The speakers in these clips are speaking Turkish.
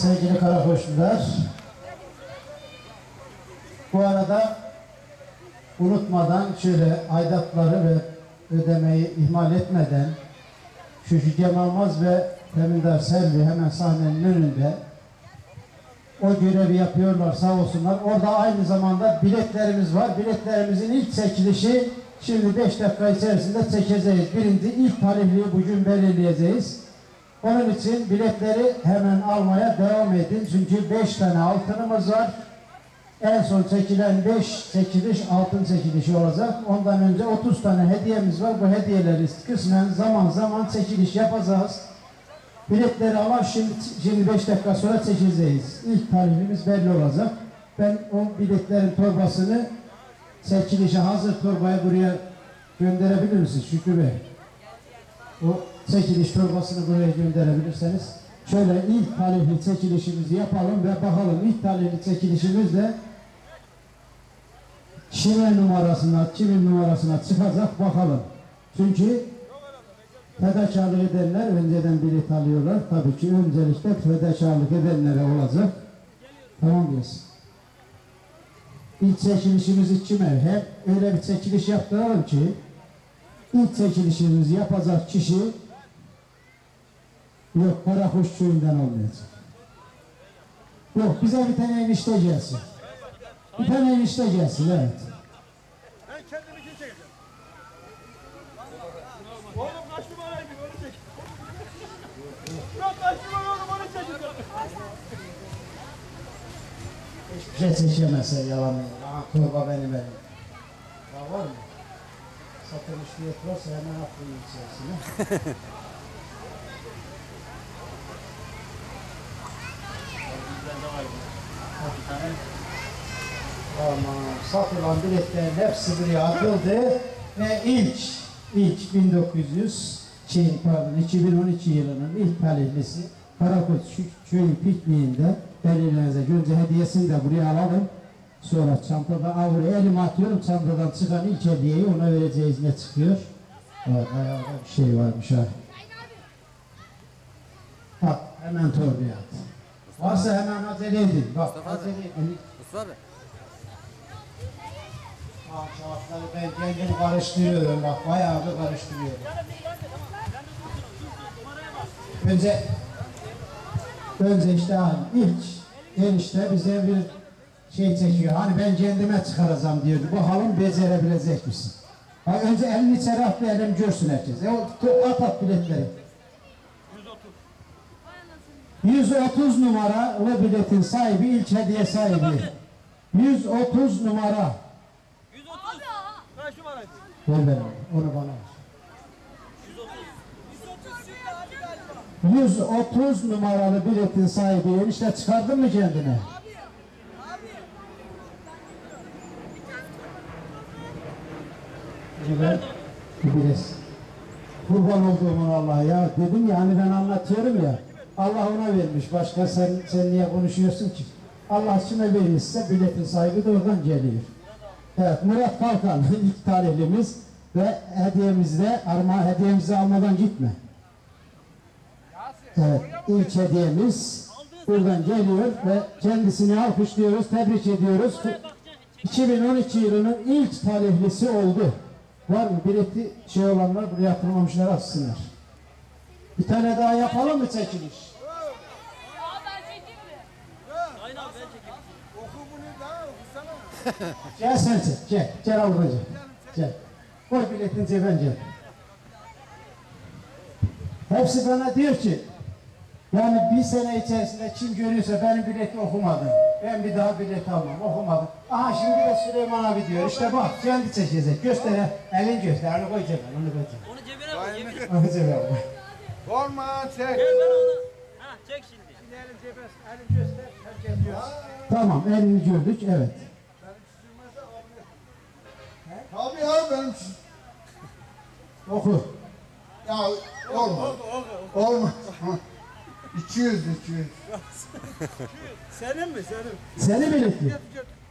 sevgili Karakoşlular. Bu arada unutmadan şöyle aidatları ve ödemeyi ihmal etmeden Şuşu Cemalmaz ve Temindar Selvi hemen sahnenin önünde o görevi yapıyorlar sağ olsunlar. Orada aynı zamanda biletlerimiz var. Biletlerimizin ilk çekilişi şimdi 5 dakika içerisinde çekeceğiz. Birinci ilk talihliyi bugün belirleyeceğiz. Onun için biletleri hemen almaya devam edin. Çünkü 5 tane altınımız var. En son çekilen 5 çekiliş altın çekilişi olacak. Ondan önce 30 tane hediyemiz var. Bu hediyeleri kısmen zaman zaman çekiliş yapacağız. Biletleri alan şimdi, şimdi 5 dakika sonra çekeceğiz. İlk talihlimiz belli olacak. Ben o biletlerin torbasını çekilişe hazır torbayı buraya gönderebilir misiniz Şükrü Bey? O çekiliş torbasını buraya gönderebilirseniz. Şöyle ilk talihli çekilişimizi yapalım ve bakalım ilk talihli çekilişimiz de kime numarasına, kimin numarasına çıkacak bakalım. Çünkü fedakarlık edenler önceden bilet alıyorlar. Tabii ki öncelikle fedakarlık edenlere olacak. Tamam diyorsun. İlk çekilişimizi kime? Hep öyle bir çekiliş yaptıralım ki ilk çekilişimizi yapacak kişi yok Karakuş köyünden olmayacak. Yok bize bir tane enişte gelsin. Bir tane enişte gelsin evet. Ben kendimi için çekeceğim. Oğlum kaç numaraydı onu çek. Yok kaç numara oğlum onu çekeceğim. Hiçbir şey seçemezsen yalan. Aa, torba benim benim. Ya var mı? Satılmış diyet varsa hemen aklının içerisine. Tamam. Satılan biletlerin hepsi buraya atıldı ve ilk ilk 1900 şey pardon 2012 yılının ilk talihlisi Karakoç Köyü pikniğinde belirlenecek. Önce hediyesini de buraya alalım. Sonra çantada avruya elime atıyorum. Çantadan çıkan ilk hediyeyi ona vereceğiz. Ne çıkıyor? Evet, ayağında bir şey varmış ha. Bak hemen torbaya at. Varsa hemen acele edin. Bak acele edin. Mustafa abi. Aa, kağıtları ben kendim karıştırıyorum bak bayağı bir karıştırıyorum. Önce önce işte hani ilk enişte bize bir şey çekiyor. Hani ben kendime çıkaracağım diyordu. Bakalım becerebilecek misin? Ha, önce elini içeri da elim görsün herkes. E, at at biletleri. 130 numaralı biletin sahibi ilk hediye sahibi. 130 numara. 130. Kaç numaraydı? Ver ver onu bana ver. 130 numaralı biletin sahibi enişte çıkardın mı kendine? Bir bilet. Kurban olduğumun Allah ya. Dedim ya hani ben anlatıyorum ya. Allah ona vermiş. Başka sen, sen niye konuşuyorsun ki? Allah kime verirse biletin sahibi de oradan geliyor. Evet Murat Kalkan ilk talihlimiz ve hediyemizde arma hediyemizi almadan gitme. Evet ilk hediyemiz buradan geliyor ve kendisini alkışlıyoruz, tebrik ediyoruz. 2012 yılının ilk talihlisi oldu. Var mı? Bileti şey olanlar buraya yatırmamışlar atsınlar. Bir tane daha yapalım mı çekiliş? Oku bunu da okusana. Gel sen çek, gel. Gel al buraya. Gel. Koy biletin ceben gel. Hepsi bana diyor ki, yani bir sene içerisinde kim görüyorsa benim bileti okumadım. Ben bir daha bilet almam, okumadım. Aha şimdi de Süleyman abi diyor, işte bak kendi çekecek. Göster, elin göster, onu koy ceben, onu koy ceben. Onu cebine koy. Cebine. Onu ceben koy. Olma çek. Gel ben onu. Ha çek şimdi. Şimdi elin cebes, elin göster. Herkes görsün. Tamam, elini gördük, evet. Tabii ya benim Oku. ya olmaz. Olmaz. 200 200. Senin mi senin? Senin biletli.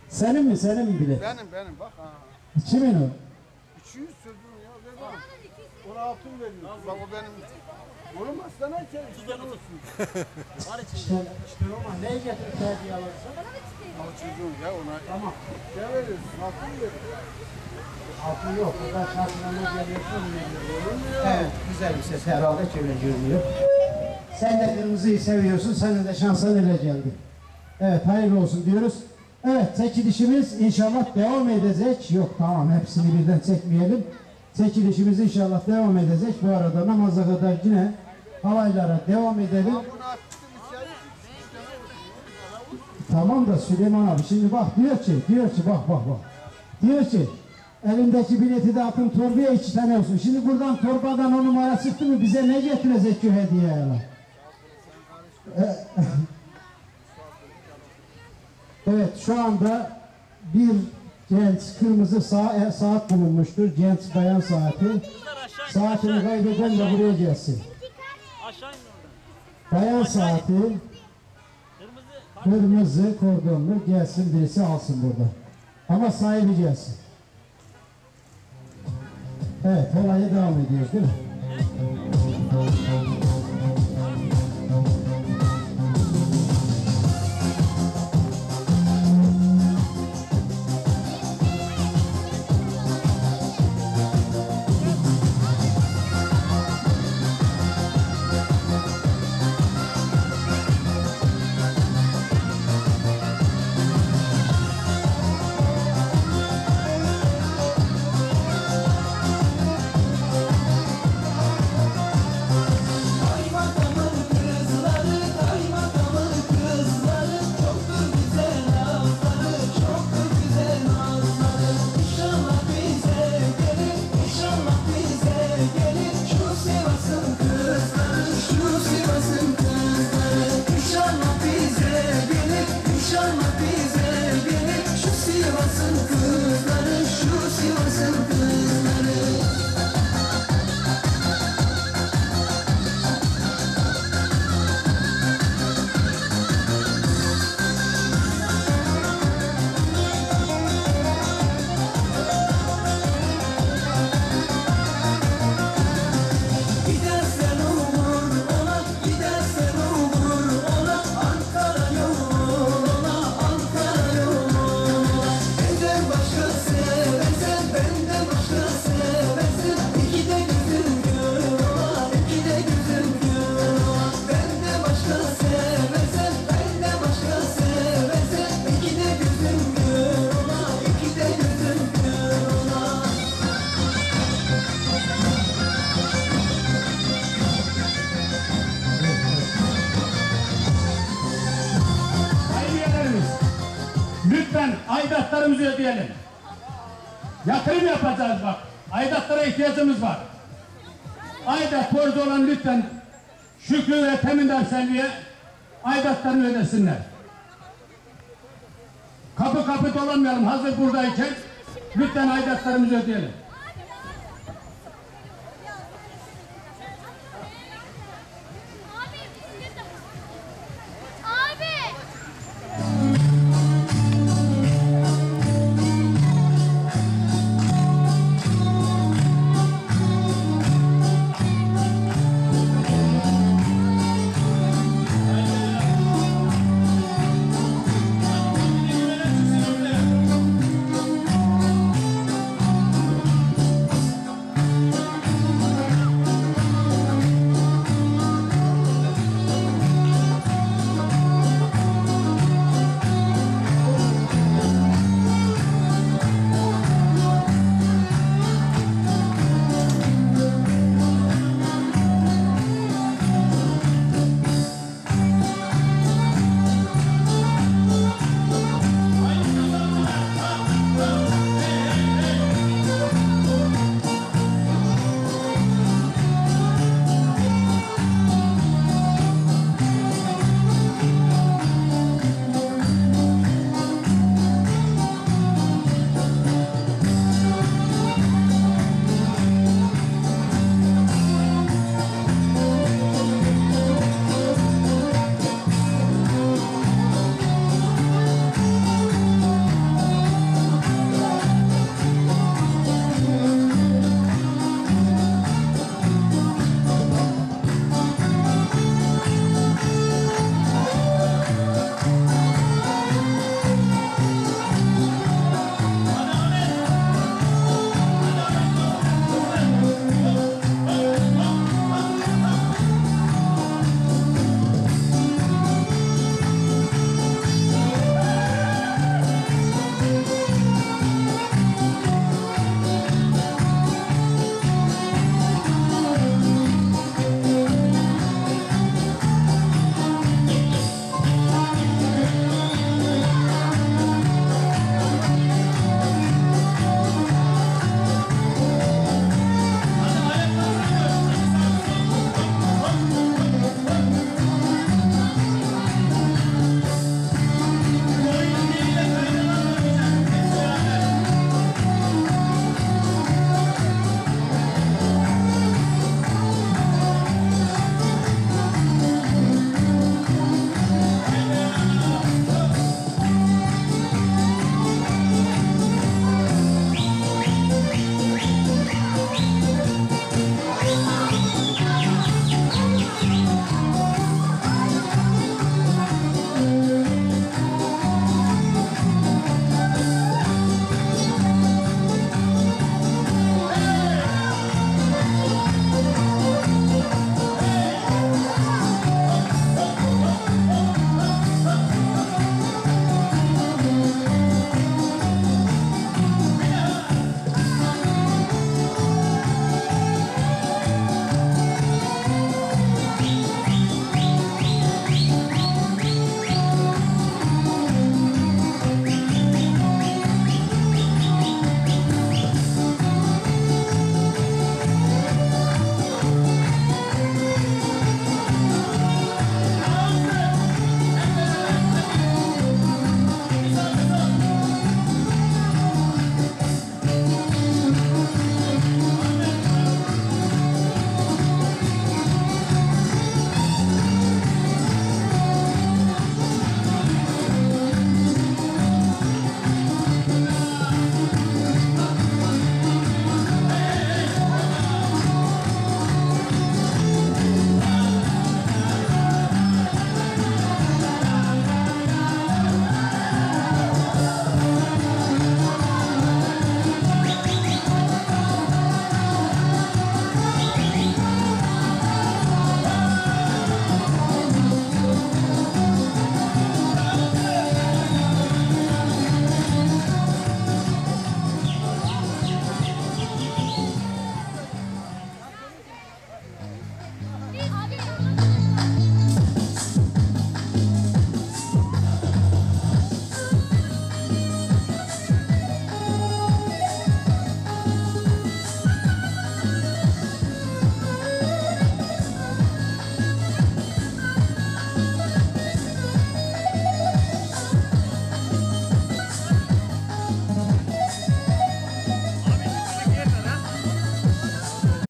Senin mi senin mi bilet? Benim benim bak ha. Kimin o? 200 sözüm ya bana. Ona altın veriyorum. Bak o benim. Oğlum aslan erkek işte olsun. Var içinde. İşte, Roma neyi getirip terbiye alırsın? Al çocuğum ya ona. Tamam. Ne veriyorsun? Altın veriyorsun. Altın yok. Burada şartına ne geliyorsa onu veriyorum. Evet, güzel bir ses herhalde şöyle görünüyor. Sen de kırmızıyı seviyorsun, senin de şansın öyle geldi. Evet, hayırlı olsun diyoruz. Evet, çekilişimiz inşallah devam edecek. Yok tamam, hepsini birden çekmeyelim. Çekilişimiz inşallah devam edecek. Bu arada namaza kadar yine halaylara devam edelim. Tamam da Süleyman abi şimdi bak diyor ki, diyor ki bak bak bak. Diyor ki elindeki bileti de atın torbaya iki tane olsun. Şimdi buradan torbadan o numara çıktı mı bize ne getirecek ki hediye ya? Evet şu anda bir genç kırmızı sa- saat bulunmuştur. Genç bayan saati. Saatini kaybeden de buraya gelsin. Bayan saati Kırmızı. Kordonlu gelsin birisi alsın burada. Ama sahibi gelsin. Evet olaya devam ediyoruz değil mi? Aidatlarımızı ödeyelim. Yatırım yapacağız bak. Aidatlara ihtiyacımız var. Aidat borcu olan lütfen Şükrü ve Temindar Selvi'ye aidatlarını ödesinler. Kapı kapı dolanmayalım hazır buradayken lütfen aidatlarımızı ödeyelim.